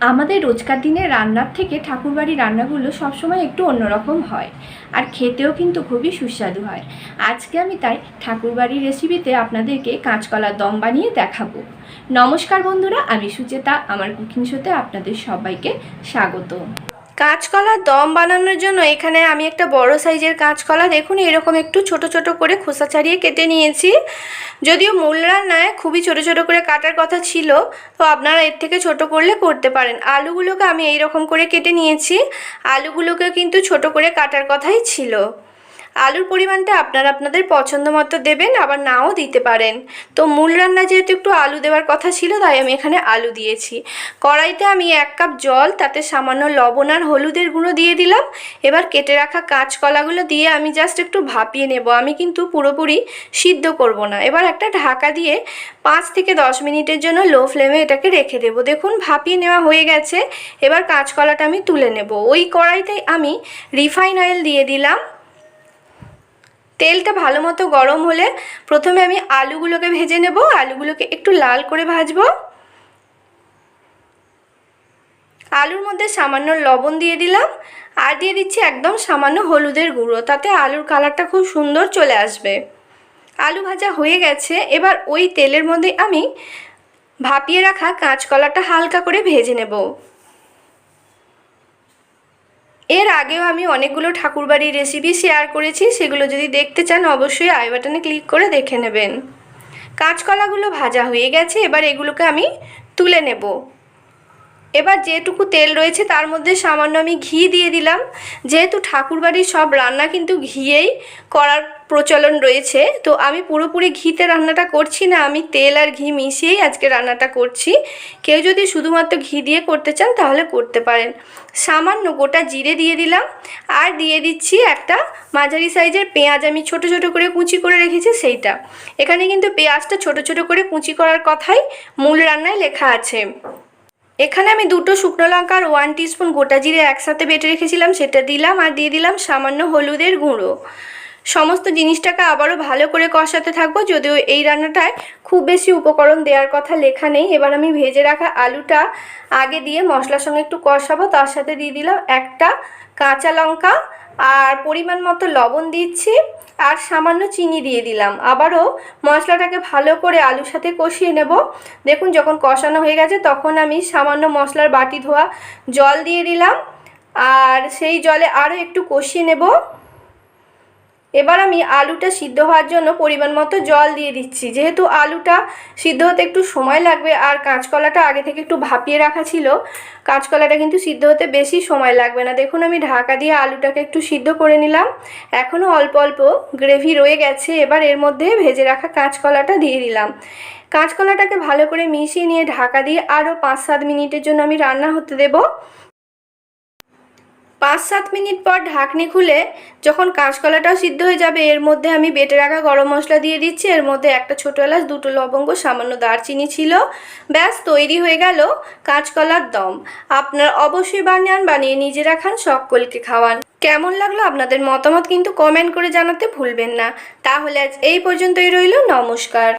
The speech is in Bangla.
আমাদের রোজকার দিনের রান্নার থেকে ঠাকুরবাড়ির রান্নাগুলো সবসময় একটু অন্যরকম হয় আর খেতেও কিন্তু খুবই সুস্বাদু হয়। আজকে আমি তাই ঠাকুরবাড়ির রেসিপিতে আপনাদেরকে কাঁচকলার দম বানিয়ে দেখাবো। নমস্কার বন্ধুরা, আমি সুচেতা, আমার কুকিং শোতে আপনাদের সবাইকে স্বাগত। কাঁচকলার দম বানানোর জন্য এখানে আমি একটা বড় সাইজের কাঁচকলা, দেখুন এরকম একটু ছোট ছোট করে খোসা ছাড়িয়ে কেটে নিয়েছি। যদিও মূল রান্নায় খুবই ছোট ছোট করে কাটার কথা ছিল, তো আপনারা এর থেকে ছোট করলে করতে পারেন। আলুগুলোকে আমি এই রকম করে কেটে নিয়েছি। আলুগুলোকে কিন্তু ছোট করে কাটার কথাই ছিল। আলুর পরিমাণটা আপনারা আপনাদের পছন্দ মতো দেবেন, আবার নাও দিতে পারেন। তো মূল রান্না যেহেতু একটু আলু দেওয়ার কথা ছিল, তাই আমি এখানে আলু দিয়েছি। কড়াইতে আমি এক কাপ জল, তাতে সামান্য লবণ আর হলুদের গুঁড়ো দিয়ে দিলাম। এবার কেটে রাখা কাঁচকলাগুলো দিয়ে আমি জাস্ট একটু ভাপিয়ে নেব। আমি কিন্তু পুরোপুরি সিদ্ধ করব না। এবার একটা ঢাকা দিয়ে পাঁচ থেকে দশ মিনিটের জন্য লো ফ্লেমে এটাকে রেখে দেবো। দেখুন, ভাপিয়ে নেওয়া হয়ে গেছে। এবার কাঁচকলাটা আমি তুলে নেব। ওই কড়াইতে আমি রিফাইন অয়েল দিয়ে দিলাম। তেলটা ভালো মতো গরম হলে প্রথমে আমি আলুগুলোকে ভেজে নেব। আলুগুলোকে একটু লাল করে ভাজবো। আলুর মধ্যে সামান্য লবণ দিয়ে দিলাম। আর দিয়ে দিচ্ছি একদম সামান্য হলুদের গুঁড়ো, তাতে আলুর কালারটা খুব সুন্দর চলে আসবে। আলু ভাজা হয়ে গেছে, এবার ওই তেলের মধ্যে আমি ভাপিয়ে রাখা কাঁচকলাটা হালকা করে ভেজে নেব। এর আগেও আমি অনেকগুলো ঠাকুরবাড়ির রেসিপি শেয়ার করেছি, সেগুলো যদি দেখতে চান অবশ্যই আই বাটনে ক্লিক করে দেখে নেবেন। কাঁচকলাগুলো ভাজা হয়ে গেছে, এবার এগুলোকে আমি তুলে নেব। এবার যেটুকু তেল রয়েছে তার মধ্যে সামান্য আমি ঘি দিয়ে দিলাম। যেহেতু ঠাকুরবাড়ির সব রান্না কিন্তু ঘিয়েই করার প্রচলন রয়েছে, তো আমি পুরোপুরি ঘিতে রান্নাটা করছি না, আমি তেল আর ঘি মিশিয়েই আজকে রান্নাটা করছি। কেউ যদি শুধুমাত্র ঘি দিয়ে করতে চান তাহলে করতে পারেন। সামান্য গোটা জিরে দিয়ে দিলাম, আর দিয়ে দিচ্ছি একটা মাঝারি সাইজের পেঁয়াজ। আমি ছোট ছোট করে কুচি করে রেখেছি সেইটা। এখানে কিন্তু পেঁয়াজটা ছোট ছোট করে কুচি করার কথাই মূল রান্নায় লেখা আছে। এখানে আমি দুটো শুকনো লঙ্কা আর ওয়ান টিস্পুন গোটা জিরে একসাথে বেটে রেখেছিলাম, সেটা দিলাম আর দিয়ে দিলাম সামান্য হলুদের গুঁড়ো। সমস্ত জিনিসটাকে আবারও ভালো করে কষাতে থাকব। যদিও এই রান্নাটায় খুব বেশি উপকরণ দেওয়ার কথা লেখা নেই। এবার আমি ভেজে রাখা আলুটা আগে দিয়ে মশলার সঙ্গে একটু কষাবো। তার সাথে দিয়ে দিলাম একটা কাঁচা লঙ্কা আর পরিমাণ মতো লবণ দিচ্ছি আর সামান্য চিনি দিয়ে দিলাম। আবারও মশলাটাকে ভালো করে আলুর সাথে কষিয়ে নেব। দেখুন যখন কষানো হয়ে গেছে তখন আমি সামান্য মশলার বাটি ধোয়া জল দিয়ে দিলাম। আর সেই জলে আরও একটু কষিয়ে নেব। এবার আমি আলুটা সিদ্ধ হওয়ার জন্য পরিমাণ মতো জল দিয়ে দিচ্ছি। যেহেতু আলুটা সিদ্ধ হতে একটু সময় লাগবে আর কাঁচকলাটা আগে থেকে একটু ভাপিয়ে রাখা ছিল, কাঁচকলাটা কিন্তু সিদ্ধ হতে বেশি সময় লাগবে না। দেখুন, আমি ঢাকা দিয়ে আলুটাকে একটু সিদ্ধ করে নিলাম। এখনও অল্প অল্প গ্রেভি রয়ে গেছে, এবার এর মধ্যে ভেজে রাখা কাঁচকলাটা দিয়ে দিলাম। কাঁচকলাটাকে ভালো করে মিশিয়ে নিয়ে ঢাকা দিয়ে আরও পাঁচ সাত মিনিটের জন্য আমি রান্না হতে দেবো। পাঁচ সাত মিনিট পর ঢাকনি খুলে যখন কাঁচকলাটাও সিদ্ধ হয়ে যাবে, এর মধ্যে আমি বেটে রাখা গরম মশলা দিয়ে দিচ্ছি। এর মধ্যে একটা ছোটো এলাচ, দুটো লবঙ্গ, সামান্য দারচিনি ছিল। ব্যাস, তৈরি হয়ে গেল কাঁচকলার দম। আপনার অবশ্যই বানিয়ান, বানিয়ে নিজেরা খান, সকলকে খাওয়ান। কেমন লাগল আপনাদের মতামত কিন্তু কমেন্ট করে জানাতে ভুলবেন না। তাহলে আজ এই পর্যন্তই রইল, নমস্কার।